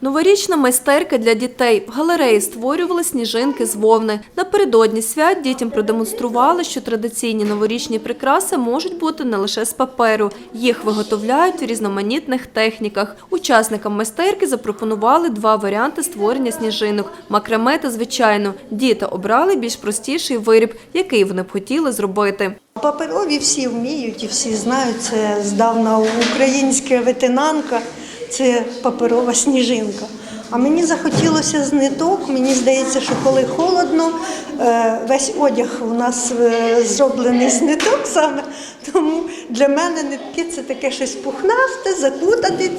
Новорічна майстерка для дітей. В галереї створювали сніжинки з вовни. Напередодні свят дітям продемонстрували, що традиційні новорічні прикраси можуть бути не лише з паперу. Їх виготовляють в різноманітних техніках. Учасникам майстерки запропонували два варіанти створення сніжинок – макраме та звичайно. Діти обрали більш простіший виріб, який вони б хотіли зробити. Паперові всі вміють і всі знають. Це здавна українська ветенанка, це паперова сніжинка. А мені захотілося з ниток. Мені здається, що коли холодно, е, весь одяг у нас е, зроблений з ниток саме. Тому для мене нитки це таке щось пухнасте, закутати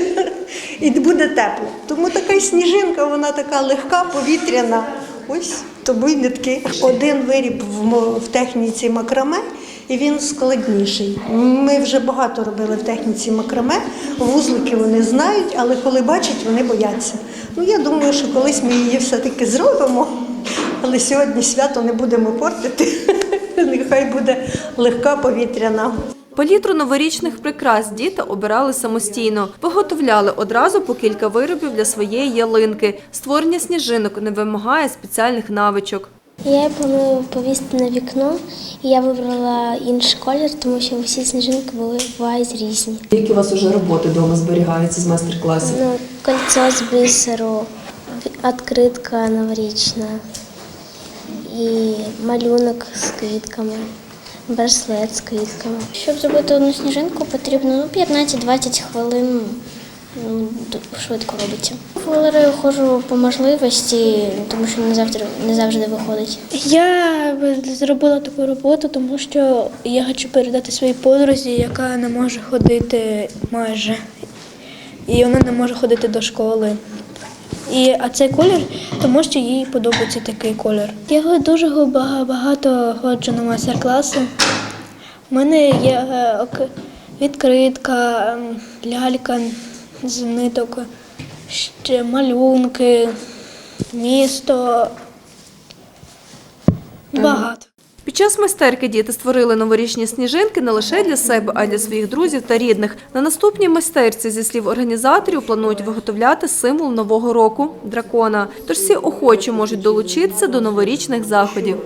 і буде тепло. Тому така сніжинка, вона така легка, повітряна. Ось тому й нитки. Один виріб в техніці макраме, і він складніший. Ми вже багато робили в техніці макраме. Вузлики вони знають, але коли бачать, вони бояться. Ну я думаю, що колись ми її все-таки зробимо, але сьогодні свято не будемо портити. Нехай буде легка повітряна. Палітру новорічних прикрас діти обирали самостійно. Виготовляли одразу по кілька виробів для своєї ялинки. Створення сніжинок не вимагає спеціальних навичок. Я планую повісити на вікно, і я вибрала інший колір, тому що всі сніжинки були бувають різні. Які у вас вже роботи вдома зберігаються з майстер-класів? Ну, кольцо з бисеру, відкритка новорічна і малюнок з квітками, браслет з квітками. Щоб зробити одну сніжинку, потрібно ну, 15-20 хвилин. Ну, швидко робиться. В галерею ходжу по можливості, тому що не завжди, не завжди виходить. Я зробила таку роботу, тому що я хочу передати своїй подрузі, яка не може ходити майже. І вона не може ходити до школи. І, а цей колір, тому що їй подобається такий колір. Я дуже багато ходжу на майстер-класи. У мене є е, відкритка, лялька з ниток, ще малюнки, місто. Багато. Під час майстерки діти створили новорічні сніжинки не лише для себе, а й для своїх друзів та рідних. На наступній майстерці, зі слів організаторів, планують виготовляти символ нового року дракона. Тож всі охочі можуть долучитися до новорічних заходів.